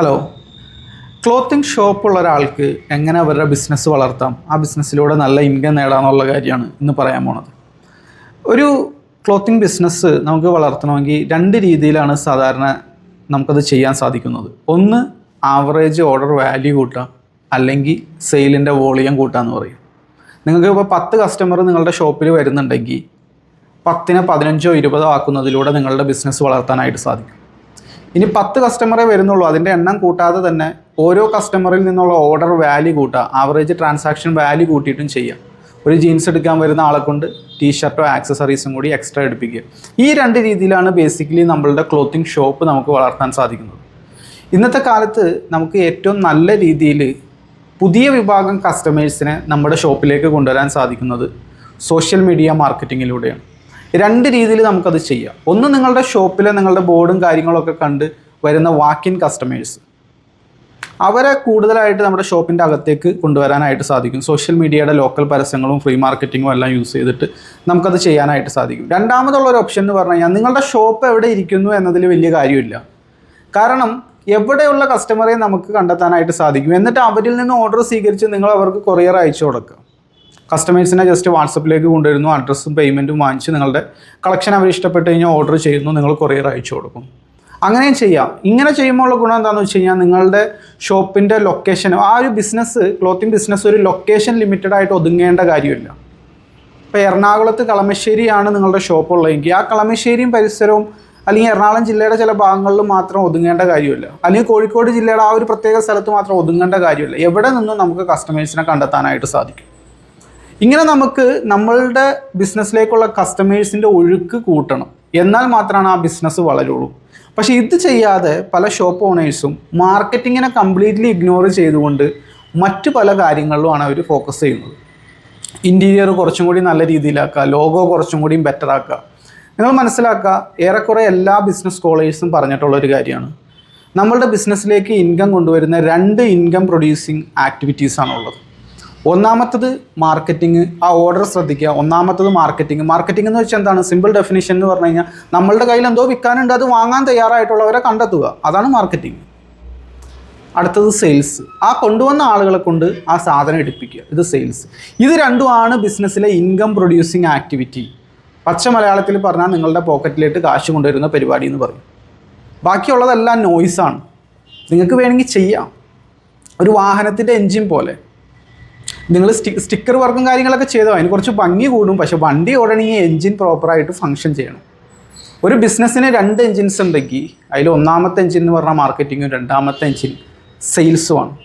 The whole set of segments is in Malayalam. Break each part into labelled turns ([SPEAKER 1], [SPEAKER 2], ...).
[SPEAKER 1] ഹലോ ക്ലോത്തിങ് ഷോപ്പുള്ള ഒരാൾക്ക് എങ്ങനെ അവരുടെ ബിസിനസ് വളർത്താം? ആ ബിസിനസ്സിലൂടെ നല്ല ഇൻകം നേടാമെന്നുള്ള കാര്യമാണ് ഇന്ന് പറയാൻ പോണത്. ഒരു ക്ലോത്തിങ് ബിസിനസ് നമുക്ക് വളർത്തണമെങ്കിൽ രണ്ട് രീതിയിലാണ് സാധാരണ നമുക്കത് ചെയ്യാൻ സാധിക്കുന്നത്. ഒന്ന് ആവറേജ് ഓർഡർ വാല്യൂ കൂട്ടാം അല്ലെങ്കിൽ സെയിലിന്റെ വോളിയം കൂട്ടാന്ന് പറയും. നിങ്ങൾക്ക് ഇപ്പോൾ പത്ത് കസ്റ്റമർ നിങ്ങളുടെ ഷോപ്പിൽ വരുന്നുണ്ടെങ്കിൽ പത്തിനെ പതിനഞ്ചോ ഇരുപതോ ആക്കുന്നതിലൂടെ നിങ്ങളുടെ ബിസിനസ് വളർത്താനായിട്ട് സാധിക്കും. ഇനി പത്ത് കസ്റ്റമറേ വരുന്നുള്ളൂ. അതിന്റെ എണ്ണം കൂട്ടാതെ തന്നെ ഓരോ കസ്റ്റമറിൽ നിന്നുള്ള ഓർഡർ വാല്യൂ കൂട്ടുക. ആവറേജ് ട്രാൻസാക്ഷൻ വാല്യൂ കൂട്ടിയിട്ടും ചെയ്യാം. ഒരു ജീൻസ് എടുക്കാൻ വരുന്ന ആളെ കൊണ്ട് ടീഷർട്ടോ ആക്സസറീസും കൂടി എക്സ്ട്രാ എടുപ്പിക്കുക. ഈ രണ്ട് രീതിയിലാണ് ബേസിക്കലി നമ്മളുടെ ക്ലോത്തിങ് ഷോപ്പ് നമുക്ക് വളർത്താൻ സാധിക്കുന്നത്. ഇന്നത്തെ കാലത്ത് നമുക്ക് ഏറ്റവും നല്ല രീതിയിൽ പുതിയ വിഭാഗം കസ്റ്റമേഴ്സിനെ നമ്മുടെ ഷോപ്പിലേക്ക് കൊണ്ടുവരാൻ സാധിക്കുന്നത് സോഷ്യൽ മീഡിയ മാർക്കറ്റിങ്ങിലൂടെയാണ് രണ്ട് രീതിയിൽ നമുക്കത് ചെയ്യാം. ഒന്ന് നിങ്ങളുടെ ഷോപ്പിലെ നിങ്ങളുടെ ബോർഡും കാര്യങ്ങളൊക്കെ കണ്ട് വരുന്ന വാക്കിൻ കസ്റ്റമേഴ്സ് അവരെ കൂടുതലായിട്ട് നമ്മുടെ ഷോപ്പിന്റെ അകത്തേക്ക് കൊണ്ടുവരാനായിട്ട് സാധിക്കും. സോഷ്യൽ മീഡിയയുടെ ലോക്കൽ പരസ്യങ്ങളും ഫ്രീ മാർക്കറ്റിങ്ങും എല്ലാം യൂസ് ചെയ്തിട്ട് നമുക്കത് ചെയ്യാനായിട്ട് സാധിക്കും. രണ്ടാമതുള്ള ഒരു ഓപ്ഷൻ എന്ന് പറഞ്ഞു കഴിഞ്ഞാൽ നിങ്ങളുടെ ഷോപ്പ് എവിടെ ഇരിക്കുന്നു എന്നതിൽ വലിയ കാര്യമില്ല. കാരണം എവിടെയുള്ള കസ്റ്റമറെ നമുക്ക് കണ്ടെത്താനായിട്ട് സാധിക്കും. എന്നിട്ട് അവരിൽ നിന്ന് ഓർഡർ സ്വീകരിച്ച് നിങ്ങൾ അവർക്ക് കൊറിയർ അയച്ചു കൊടുക്കുക. കസ്റ്റമേഴ്സിനെ ജസ്റ്റ് വാട്സപ്പിലേക്ക് കൊണ്ടുവരുന്നു അഡ്രസ്സും പേയ്മെന്റും വാങ്ങിച്ച് നിങ്ങളുടെ കളക്ഷൻ അവർ ഇഷ്ടപ്പെട്ട് കഴിഞ്ഞാൽ ഓർഡർ ചെയ്യുന്നു നിങ്ങൾ കൊറിയർ അയച്ചു കൊടുക്കും. അങ്ങനെയും ചെയ്യാം. ഇങ്ങനെ ചെയ്യുമ്പോൾ ഉള്ള ഗുണം എന്താണെന്ന് വെച്ച് കഴിഞ്ഞാൽ നിങ്ങളുടെ ഷോപ്പിന്റെ ലൊക്കേഷൻ ആ ഒരു ബിസിനസ് ക്ലോത്തിങ് ബിസിനസ് ഒരു ലൊക്കേഷൻ ലിമിറ്റഡ് ആയിട്ട് ഒതുങ്ങേണ്ട കാര്യമില്ല. ഇപ്പോൾ എറണാകുളത്ത് കളമശ്ശേരിയാണ് നിങ്ങളുടെ ഷോപ്പ് ഉള്ളതെങ്കിൽ ആ കളമശ്ശേരിയും പരിസരവും അല്ലെങ്കിൽ എറണാകുളം ജില്ലയുടെ ചില ഭാഗങ്ങളിൽ മാത്രം ഒതുങ്ങേണ്ട കാര്യമില്ല. അല്ലെങ്കിൽ കോഴിക്കോട് ജില്ലയുടെ ആ ഒരു പ്രത്യേക സ്ഥലത്ത് മാത്രം ഒതുങ്ങേണ്ട കാര്യമില്ല. എവിടെ നിന്നും നമുക്ക് കസ്റ്റമേഴ്സിനെ കണ്ടെത്താനായിട്ട് സാധിക്കും? ഇങ്ങനെ നമുക്ക് നമ്മളുടെ ബിസിനസ്സിലേക്കുള്ള കസ്റ്റമേഴ്സിന്റെ ഒഴുക്ക് കൂട്ടണം. എന്നാൽ മാത്രമാണ് ആ ബിസിനസ് വളരുള്ളൂ. പക്ഷേ ഇത് ചെയ്യാതെ പല ഷോപ്പ് ഓണേഴ്സും മാർക്കറ്റിങ്ങിനെ കംപ്ലീറ്റ്ലി ഇഗ്നോർ ചെയ്തുകൊണ്ട് മറ്റു പല കാര്യങ്ങളിലുമാണ് അവർ ഫോക്കസ് ചെയ്യുന്നത്. ഇന്റീരിയർ കുറച്ചും കൂടി നല്ല രീതിയിലാക്കുക ലോഗോ കുറച്ചും കൂടിയും ബെറ്റർ ആക്കുക. നിങ്ങൾ മനസ്സിലാക്കുക ഏറെക്കുറെ എല്ലാ ബിസിനസ് സ്കോളേഴ്സും പറഞ്ഞിട്ടുള്ളൊരു കാര്യമാണ്. നമ്മളുടെ ബിസിനസ്സിലേക്ക് ഇൻകം കൊണ്ടുവരുന്ന രണ്ട് ഇൻകം പ്രൊഡ്യൂസിങ് ആക്ടിവിറ്റീസാണുള്ളത് ഒന്നാമത്തത് മാർക്കറ്റിംഗ് ആ ഓർഡർ ശ്രദ്ധിക്കുക. ഒന്നാമത്തത് മാർക്കറ്റിംഗ് മാർക്കറ്റിംഗ് എന്ന് വെച്ചാൽ എന്താണ്? സിമ്പിൾ ഡെഫിനിഷൻ എന്ന് പറഞ്ഞു കഴിഞ്ഞാൽ നമ്മളുടെ കയ്യിൽ എന്തോ വിൽക്കാനുണ്ട് അത് വാങ്ങാൻ തയ്യാറായിട്ടുള്ളവരെ കണ്ടെത്തുക. അതാണ് മാർക്കറ്റിംഗ് അടുത്തത് സെയിൽസ് ആ കൊണ്ടുവന്ന ആളുകളെ കൊണ്ട് ആ സാധനം എടുപ്പിക്കുക. ഇത് സെയിൽസ് ഇത് രണ്ടുമാണ് ബിസിനസ്സിലെ ഇൻകം പ്രൊഡ്യൂസിങ് ആക്ടിവിറ്റി പച്ച മലയാളത്തിൽ പറഞ്ഞാൽ നിങ്ങളുടെ പോക്കറ്റിലേക്ക് കാശ് കൊണ്ടുവരുന്ന പരിപാടി എന്ന് പറയും. ബാക്കിയുള്ളതെല്ലാം നോയ്സാണ് നിങ്ങൾക്ക് വേണമെങ്കിൽ ചെയ്യാം. ഒരു വാഹനത്തിന്റെ എൻജിൻ പോലെ. നിങ്ങൾ സ്റ്റി സ്റ്റിക്കർ വർക്കും കാര്യങ്ങളൊക്കെ ചെയ്തോ? അതിന് കുറച്ച് ഭംഗി കൂടും. പക്ഷെ വണ്ടി ഓടണമെങ്കിൽ എൻജിൻ പ്രോപ്പറായിട്ട് ഫങ്ഷൻ ചെയ്യണം. ഒരു ബിസിനസ്സിന് രണ്ട് എൻജിൻസ് ഉണ്ടെങ്കിൽ അതിൽ ഒന്നാമത്തെ എൻജിൻ എന്ന് പറഞ്ഞാൽ മാർക്കറ്റിങ്ങും രണ്ടാമത്തെ എൻജിൻ സെയിൽസുമാണ്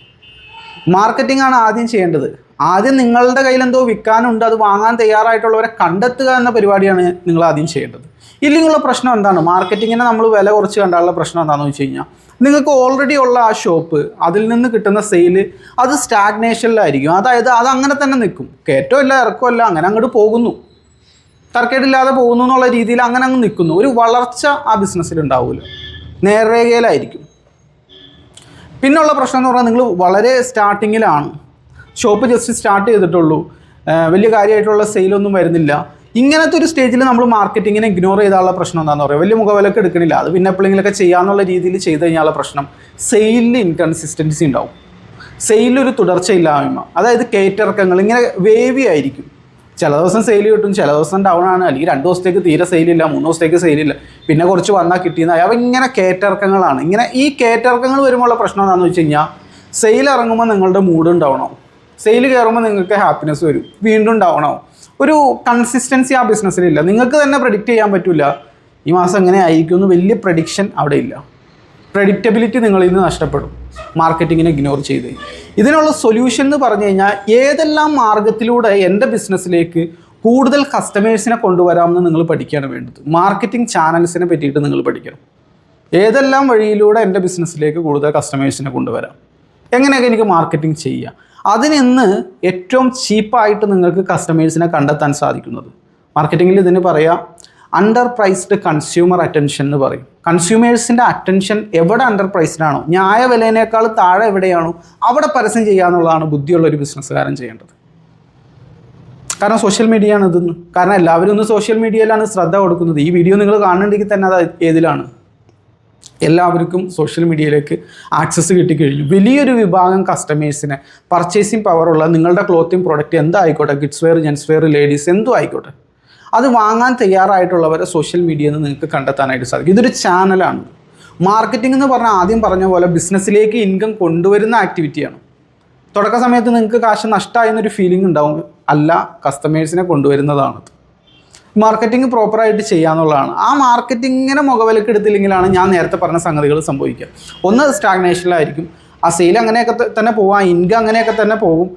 [SPEAKER 1] മാർക്കറ്റിംഗ് ആണ് ആദ്യം ചെയ്യേണ്ടത്. ആദ്യം നിങ്ങളുടെ കയ്യിൽ എന്തോ വിൽക്കാനുണ്ട് അത് വാങ്ങാൻ തയ്യാറായിട്ടുള്ളവരെ കണ്ടെത്തുക എന്ന പരിപാടിയാണ് നിങ്ങൾ ആദ്യം ചെയ്യേണ്ടത്. ഇല്ലെങ്കിലുള്ള പ്രശ്നം എന്താണ്? മാർക്കറ്റിങ്ങിനെ നമ്മൾ വില കുറച്ച് കണ്ടാലുള്ള പ്രശ്നം എന്താണെന്ന് വെച്ച് കഴിഞ്ഞാൽ നിങ്ങൾക്ക് ഓൾറെഡി ഉള്ള ആ ഷോപ്പ് അതിൽ നിന്ന് കിട്ടുന്ന സെയിൽ അത് സ്റ്റാഗ്നേഷനിലായിരിക്കും അതായത് അത് അങ്ങനെ തന്നെ നിൽക്കും. കയറ്റമില്ല ഇറക്കമില്ല അങ്ങനെ അങ്ങോട്ട് പോകുന്നു. തർക്കേടില്ലാതെ പോകുന്നു എന്നുള്ള രീതിയിൽ അങ്ങനെ അങ്ങ് നിൽക്കുന്നു. ഒരു വളർച്ച ആ ബിസിനസ്സിൽ ഉണ്ടാവില്ല നേർരേഖയിലായിരിക്കും. പിന്നുള്ള പ്രശ്നം എന്ന് പറഞ്ഞാൽ നിങ്ങൾ വളരെ സ്റ്റാർട്ടിങ്ങിലാണ് ഷോപ്പ് ജസ്റ്റ് സ്റ്റാർട്ട് ചെയ്തിട്ടുള്ളൂ. വലിയ കാര്യമായിട്ടുള്ള സെയിലൊന്നും വരുന്നില്ല. ഇങ്ങനത്തെ ഒരു സ്റ്റേജിൽ നമ്മൾ മാർക്കറ്റിങ്ങിനെ ഇഗ്നോർ ചെയ്താലുള്ള പ്രശ്നം എന്താണെന്ന് പറയുക വലിയ മുഖവിലൊക്കെ എടുക്കണില്ല. അത് പിന്നെ എപ്പോഴെങ്കിലൊക്കെ ചെയ്യാമെന്നുള്ള രീതിയിൽ ചെയ്ത് കഴിഞ്ഞാലുള്ള പ്രശ്നം. സെയിലിൽ ഇൻകൺസിസ്റ്റൻസി ഉണ്ടാവും. സെയിലൊരു തുടർച്ചയില്ലായ്മ. അതായത് കയറ്റിറക്കങ്ങൾ ഇങ്ങനെ വേവി ആയിരിക്കും. ചില ദിവസം സെയിൽ കിട്ടും ചില ദിവസം ഡൗൺ ആണ്. അല്ലെങ്കിൽ രണ്ട് ദിവസത്തേക്ക് തീരെ സെയിലില്ല മൂന്ന് ദിവസത്തേക്ക് സെയിലില്ല പിന്നെ കുറച്ച് വന്നാൽ കിട്ടിയെന്ന് അവ ഇങ്ങനെ കയറ്റിറക്കങ്ങളാണ് ഇങ്ങനെ ഈ കയറ്റിറക്കങ്ങൾ വരുമ്പോഴുള്ള പ്രശ്നം എന്താണെന്ന് വെച്ച് കഴിഞ്ഞാൽ സെയിൽ ഇറങ്ങുമ്പോൾ നിങ്ങളുടെ മൂഡ് ആവും. സെയിൽ കയറുമ്പോൾ നിങ്ങൾക്ക് ഹാപ്പിനെസ് വരും. വീണ്ടും ഡൗൺ ആവും. ഒരു കൺസിസ്റ്റൻസി ആ ബിസിനസ്സിലില്ല നിങ്ങൾക്ക് തന്നെ പ്രഡിക്റ്റ് ചെയ്യാൻ പറ്റില്ല ഈ മാസം എങ്ങനെ ആയിരിക്കും എന്ന് വലിയ പ്രഡിക്ഷൻ അവിടെ ഇല്ല. പ്രഡിക്റ്റബിലിറ്റി നിങ്ങളിൽ നിന്ന് നഷ്ടപ്പെടും. മാർക്കറ്റിങ്ങിനെ ഇഗ്നോർ ചെയ്ത്. ഇതിനുള്ള സൊല്യൂഷൻ എന്ന് പറഞ്ഞു കഴിഞ്ഞാൽ ഏതെല്ലാം മാർഗത്തിലൂടെ എന്റെ ബിസിനസ്സിലേക്ക് കൂടുതൽ കസ്റ്റമേഴ്സിനെ കൊണ്ടുവരാമെന്ന് നിങ്ങൾ പഠിക്കുകയാണ് വേണ്ടത്. മാർക്കറ്റിംഗ് ചാനൽസിനെ പറ്റിയിട്ട് നിങ്ങൾ പഠിക്കണം. ഏതെല്ലാം വഴിയിലൂടെ എന്റെ ബിസിനസ്സിലേക്ക് കൂടുതൽ കസ്റ്റമേഴ്സിനെ കൊണ്ടുവരാം. എങ്ങനെയൊക്കെ എനിക്ക് മാർക്കറ്റിംഗ് ചെയ്യാം. അതിനിന്ന് ഏറ്റവും ചീപ്പായിട്ട് നിങ്ങൾക്ക് കസ്റ്റമേഴ്സിനെ കണ്ടെത്താൻ സാധിക്കുന്നത്. മാർക്കറ്റിങ്ങിൽ ഇതിന് പറയാം അണ്ടർ പ്രൈസ്ഡ് കൺസ്യൂമർ അറ്റൻഷൻ എന്ന് പറയും. കൺസ്യൂമേഴ്സിന്റെ അറ്റൻഷൻ എവിടെ അണ്ടർ പ്രൈസ്ഡ് ആണോ? ന്യായ വിലേനേക്കാൾ താഴെ എവിടെയാണോ? അവിടെ പരസ്യം ചെയ്യുക എന്നുള്ളതാണ് ബുദ്ധിയുള്ള ഒരു ബിസിനസ്സുകാരൻ ചെയ്യേണ്ടത്. കാരണം സോഷ്യൽ മീഡിയ ആണ് ഇതെന്ന്. കാരണം എല്ലാവരും ഒന്ന് സോഷ്യൽ മീഡിയയിലാണ് ശ്രദ്ധ കൊടുക്കുന്നത്. ഈ വീഡിയോ നിങ്ങൾ കാണുന്നുണ്ടെങ്കിൽ തന്നെ അത് ഏതിലാണ്? എല്ലാവർക്കും സോഷ്യൽ മീഡിയയിലേക്ക് ആക്സസ് കിട്ടിക്കഴിഞ്ഞു. വലിയൊരു വിഭാഗം കസ്റ്റമേഴ്സിനെ പർച്ചേസിങ് പവറുള്ള നിങ്ങളുടെ clothing product എന്തായിക്കോട്ടെ kids wear gents wear ladies എന്തും ആയിക്കോട്ടെ. അത് വാങ്ങാൻ തയ്യാറായിട്ടുള്ളവരെ സോഷ്യൽ മീഡിയയിൽ നിന്ന് നിങ്ങൾക്ക് കണ്ടെത്താനായിട്ട് സാധിക്കും. ഇതൊരു ചാനലാണ് മാർക്കറ്റിംഗ് എന്ന് പറഞ്ഞാൽ ആദ്യം പറഞ്ഞ പോലെ ബിസിനസ്സിലേക്ക് ഇൻകം കൊണ്ടുവരുന്ന ആക്ടിവിറ്റിയാണ് തുടക്ക സമയത്ത് നിങ്ങൾക്ക് കാശ് നഷ്ടമായെന്നൊരു ഫീലിംഗ് ഉണ്ടാവും. അല്ല കസ്റ്റമേഴ്സിനെ കൊണ്ടുവരുന്നതാണ്. മാർക്കറ്റിംഗ് പ്രോപ്പറായിട്ട് ചെയ്യാന്നുള്ളതാണ് ആ മാർക്കറ്റിങ്ങിനെ മുഖവിലക്ക് എടുത്തില്ലെങ്കിലാണ് ഞാൻ നേരത്തെ പറഞ്ഞ സംഗതികൾ സംഭവിക്കുക. ഒന്ന് സ്റ്റാഗ്നേഷനിലായിരിക്കും ആ സെയിൽ അങ്ങനെയൊക്കെ തന്നെ പോകും ആ ഇൻകം അങ്ങനെയൊക്കെ തന്നെ പോകും.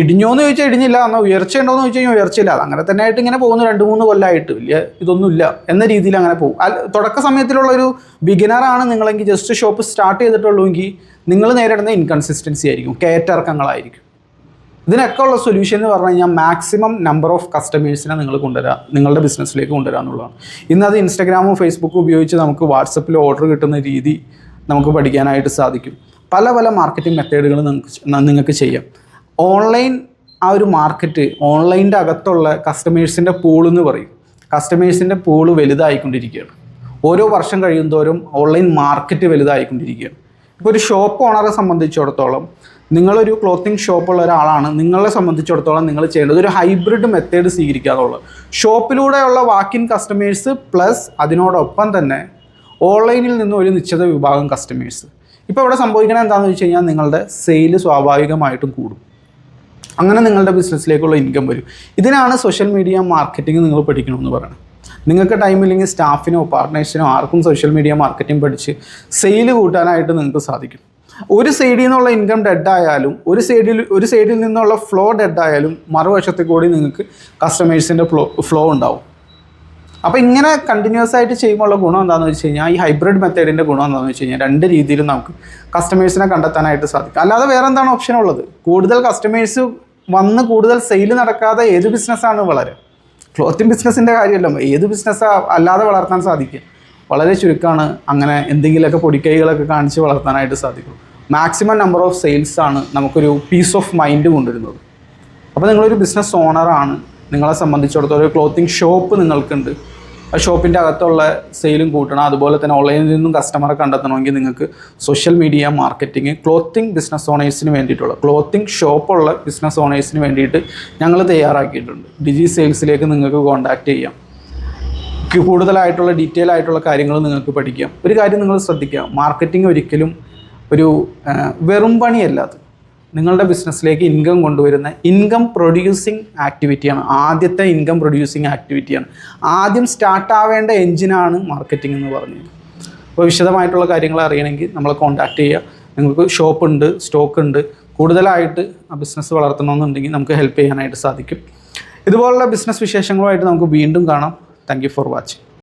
[SPEAKER 1] ഇടിഞ്ഞോന്ന് ചോദിച്ചാൽ ഇടിഞ്ഞില്ല എന്നാൽ ഉയർച്ച ഉണ്ടോയെന്ന് ചോദിച്ചു കഴിഞ്ഞാൽ ഉയർച്ചയില്ല. അത് അങ്ങനെ തന്നെ ആയിട്ട് ഇങ്ങനെ പോകുന്നു രണ്ട് മൂന്ന് കൊല്ലമായിട്ട് വലിയ ഇതൊന്നുമില്ല എന്ന രീതിയിൽ അങ്ങനെ പോകും. തുടക്ക സമയത്തിലുള്ള ഒരു ബിഗിനറാണ് നിങ്ങളെങ്കിൽ ജസ്റ്റ് ഷോപ്പ് സ്റ്റാർട്ട് ചെയ്തിട്ടുള്ളൂവെങ്കിൽ നിങ്ങൾ നേരിടുന്ന ഇൻകൺസിസ്റ്റൻസി ആയിരിക്കും കയറ്റിറക്കങ്ങളായിരിക്കും ഇതിനൊക്കെ ഉള്ള സൊല്യൂഷൻ എന്ന് പറഞ്ഞു കഴിഞ്ഞാൽ മാക്സിമം നമ്പർ ഓഫ് കസ്റ്റമേഴ്സിനെ നിങ്ങൾ കൊണ്ടുവരാ നിങ്ങളുടെ ബിസിനസ്സിലേക്ക് കൊണ്ടുവരിക എന്നുള്ളതാണ്. ഇന്നത് ഇൻസ്റ്റാഗ്രാമും ഫേസ്ബുക്കും ഉപയോഗിച്ച് നമുക്ക് വാട്സപ്പിൽ ഓർഡർ കിട്ടുന്ന രീതി നമുക്ക് പഠിക്കാനായിട്ട് സാധിക്കും. പല പല മാർക്കറ്റിംഗ് മെത്തേഡുകൾ നിങ്ങൾക്ക് നിങ്ങൾക്ക് ചെയ്യാം. ഓൺലൈൻ ആ ഒരു മാർക്കറ്റ് ഓൺലൈന്റെ അകത്തുള്ള കസ്റ്റമേഴ്സിന്റെ പൂൾ എന്ന് പറയും. കസ്റ്റമേഴ്സിന്റെ പൂൾ വലുതായിക്കൊണ്ടിരിക്കുകയാണ്. ഓരോ വർഷം കഴിയുന്തോറും ഓൺലൈൻ മാർക്കറ്റ് വലുതായിക്കൊണ്ടിരിക്കുകയാണ്. ഇപ്പോൾ ഒരു ഷോപ്പ് ഓണറെ സംബന്ധിച്ചിടത്തോളം നിങ്ങളൊരു ക്ലോത്തിങ് ഷോപ്പുള്ള ഒരാളാണ് നിങ്ങളെ സംബന്ധിച്ചിടത്തോളം നിങ്ങൾ ചെയ്യേണ്ടത് ഒരു ഹൈബ്രിഡ് മെത്തേഡ് സ്വീകരിക്കുക എന്നുള്ളത്. ഷോപ്പിലൂടെയുള്ള വാക്കിൻ കസ്റ്റമേഴ്സ് പ്ലസ് അതിനോടൊപ്പം തന്നെ ഓൺലൈനിൽ നിന്ന് ഒരു നിശ്ചിത വിഭാഗം കസ്റ്റമേഴ്സ് ഇപ്പോൾ ഇവിടെ സംഭവിക്കണത് എന്താണെന്ന് വെച്ച് കഴിഞ്ഞാൽ നിങ്ങളുടെ സെയിൽ സ്വാഭാവികമായിട്ടും കൂടും. അങ്ങനെ നിങ്ങളുടെ ബിസിനസ്സിലേക്കുള്ള ഇൻകം വരും. ഇതിനാണ് സോഷ്യൽ മീഡിയ മാർക്കറ്റിംഗ് നിങ്ങൾ പഠിക്കണമെന്ന് പറയുന്നത്. നിങ്ങൾക്ക് ടൈം ഇല്ലെങ്കിൽ സ്റ്റാഫിനോ പാർട്ട്നേഴ്സിനോ ആർക്കും സോഷ്യൽ മീഡിയ മാർക്കറ്റിംഗ് പഠിച്ച് സെയിൽ കൂട്ടാനായിട്ട് നിങ്ങൾക്ക് സാധിക്കും. ഒരു സൈഡിൽ നിന്നുള്ള ഇൻകം ഡെഡ് ആയാലും ഒരു സൈഡിൽ ഒരു സൈഡിൽ നിന്നുള്ള ഫ്ലോ ഡെഡ് ആയാലും മറുവശത്തിൽ കൂടി നിങ്ങൾക്ക് കസ്റ്റമേഴ്സിന്റെ ഫ്ലോ ഫ്ലോ ഉണ്ടാവും. അപ്പോൾ ഇങ്ങനെ കണ്ടിന്യൂസ് ആയിട്ട് ചെയ്യുമ്പോൾ ഉള്ള ഗുണം എന്താണെന്ന് വെച്ച് കഴിഞ്ഞാൽ ഈ ഹൈബ്രിഡ് മെത്തേഡിന്റെ ഗുണം എന്താണെന്ന് വെച്ച് കഴിഞ്ഞാൽ രണ്ട് രീതിയിലും നമുക്ക് കസ്റ്റമേഴ്സിനെ കണ്ടെത്താനായിട്ട് സാധിക്കും. അല്ലാതെ വേറെ എന്താണ് ഓപ്ഷൻ ഉള്ളത്? കൂടുതൽ കസ്റ്റമേഴ്സ് വന്ന് കൂടുതൽ സെയിൽ നടക്കാതെ ഏത് ബിസിനസ്സാണ് വളരെ? ക്ലോത്തിങ് ബിസിനസ്സിന്റെ കാര്യമല്ല. ഏത് ബിസിനസ്സാ അല്ലാതെ വളർത്താൻ സാധിക്കും വളരെ ചുരുക്കമാണ്. അങ്ങനെ എന്തെങ്കിലുമൊക്കെ പൊടിക്കൈകളൊക്കെ കാണിച്ച് വളർത്താനായിട്ട് സാധിക്കും. മാക്സിമം നമ്പർ ഓഫ് സെയിൽസ് ആണ് നമുക്കൊരു പീസ് ഓഫ് മൈൻഡ് കൊണ്ടുവരുന്നത്. അപ്പോൾ നിങ്ങളൊരു ബിസിനസ് ഓണറാണ് നിങ്ങളെ സംബന്ധിച്ചിടത്തോളം ഒരു ക്ലോത്തിങ് ഷോപ്പ് നിങ്ങൾക്കുണ്ട്. ഷോപ്പിന്റെ അകത്തുള്ള സെയിലും കൂട്ടണം. അതുപോലെ തന്നെ ഓൺലൈനിൽ നിന്നും കസ്റ്റമറെ കണ്ടെത്തണമെങ്കിൽ നിങ്ങൾക്ക് social media marketing clothing business ഓണേഴ്സിന് വേണ്ടിയിട്ടുള്ള ക്ലോത്തിങ് ഷോപ്പുള്ള ബിസിനസ് ഓണേഴ്സിന് വേണ്ടിയിട്ട് ഞങ്ങൾ തയ്യാറാക്കിയിട്ടുണ്ട്. ഡിജി സെയിൽസിലേക്ക് നിങ്ങൾക്ക് കോൺടാക്റ്റ് ചെയ്യാം. കൂടുതലായിട്ടുള്ള ഡീറ്റെയിൽ ആയിട്ടുള്ള കാര്യങ്ങൾ നിങ്ങൾക്ക് പഠിക്കാം. ഒരു കാര്യം നിങ്ങൾ ശ്രദ്ധിക്കുക. മാർക്കറ്റിംഗ് ഒരിക്കലും ഒരു വെറും പണിയല്ല അത്. നിങ്ങളുടെ ബിസിനസ്സിലേക്ക് ഇൻകം കൊണ്ടുവരുന്ന ഇൻകം പ്രൊഡ്യൂസിങ് ആക്ടിവിറ്റിയാണ്. ആദ്യത്തെ ഇൻകം പ്രൊഡ്യൂസിങ് ആക്ടിവിറ്റിയാണ്. ആദ്യം സ്റ്റാർട്ടാവേണ്ട എഞ്ചിനാണ് മാർക്കറ്റിംഗ് എന്ന് പറഞ്ഞത്. അപ്പോൾ വിശദമായിട്ടുള്ള കാര്യങ്ങൾ അറിയണമെങ്കിൽ നമ്മളെ കോൺടാക്റ്റ് ചെയ്യുക. നിങ്ങൾക്ക് ഷോപ്പ് ഉണ്ട് സ്റ്റോക്ക് ഉണ്ട്. കൂടുതലായിട്ട് ആ ബിസിനസ് വളർത്തണമെന്നുണ്ടെങ്കിൽ നമുക്ക് ഹെൽപ്പ് ചെയ്യാനായിട്ട് സാധിക്കും. ഇതുപോലുള്ള ബിസിനസ് വിശേഷങ്ങളുമായിട്ട് നമുക്ക് വീണ്ടും കാണാം. Thank for watching